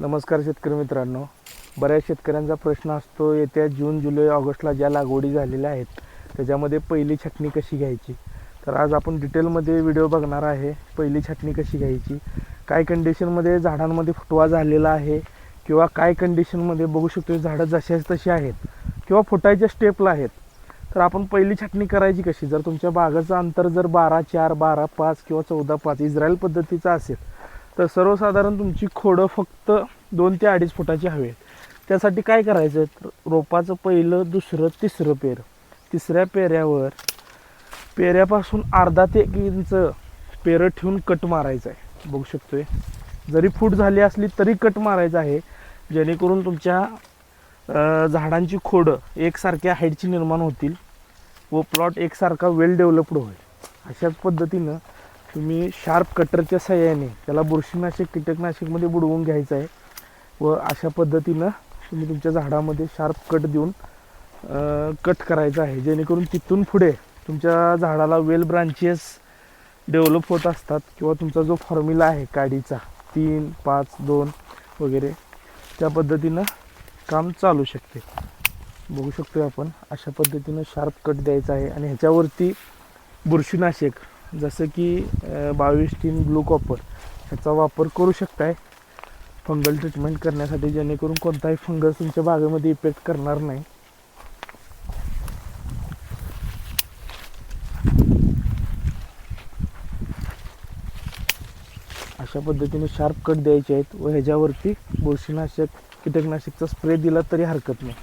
नमस्कार शेतकरी मित्रांनो. बऱ्याच शेतकऱ्यांचा प्रश्न असतो येत्या जून जुलै ऑगस्टला ज्या लागवडी झालेल्या आहेत त्याच्यामध्ये पहिली छटणी कशी घ्यायची? तर आज आपण डिटेलमध्ये व्हिडिओ बघणार आहे पहिली छटणी कशी घ्यायची? काय कंडिशनमध्ये झाडांमध्ये फुटवा झालेला आहे किंवा काय कंडिशनमध्ये बघू शकतो झाडं जशाच तशी आहेत किंवा फुटायच्या स्टेपला आहेत. तर आपण पहिली छाटणी करायची कशी? जर तुमच्या बागाचं अंतर जर बारा चार बारा पाच किंवा चौदा पाच इस्रायल पद्धतीचं असेल तर सर्वसाधारण तुमची खोडं फक्त दोन ते अडीच फुटाची हवी आहेत. त्यासाठी काय करायचं तर रोपाचं पहिलं दुसरं तिसरं पेर. तिसऱ्या पेऱ्यावर पेऱ्यापासून अर्धा ते एक इंच पेरं ठेवून कट मारायचं आहे बघू शकतोय? जरी फूट झाली असली तरी कट मारायचं आहे. जेणेकरून तुमच्या झाडांची खोडं एकसारख्या हाईटची निर्माण होतील व प्लॉट एकसारखा वेल डेव्हलप्ड होईल. अशाच पद्धतीनं तुम्ही शार्प कटरच्या सहाय्याने त्याला बुरशीनाशक कीटकनाशकमध्ये बुडवून घ्यायचं आहे. व अशा पद्धतीनं तुम्ही तुमच्या झाडामध्ये शार्प कट देऊन कट करायचं आहे. जेणेकरून तिथून पुढे तुमच्या झाडाला वेल ब्रांचेस डेव्हलप होत असतात किंवा तुमचा जो फॉर्म्युला आहे काडीचा तीन पाच दोन वगैरे त्या पद्धतीनं काम चालू शकते. बघू शकतो आपण अशा पद्धतीनं शार्प कट द्यायचा आहे. आणि ह्याच्यावरती बुरशीनाशक जसं की बावीस टीन ब्लू कॉपर ह्याचा वापर करू शकताय. फंगल ट्रीटमेंट करण्यासाठी जेणेकरून कोणताही फंगस तुमच्या बागेमध्ये इफेक्ट करणार नाही. अशा पद्धतीने शार्प कट द्यायचे आहेत व ह्याच्यावरती बुरशीनाशक कीटकनाशकचा स्प्रे दिला तरी हरकत नाही.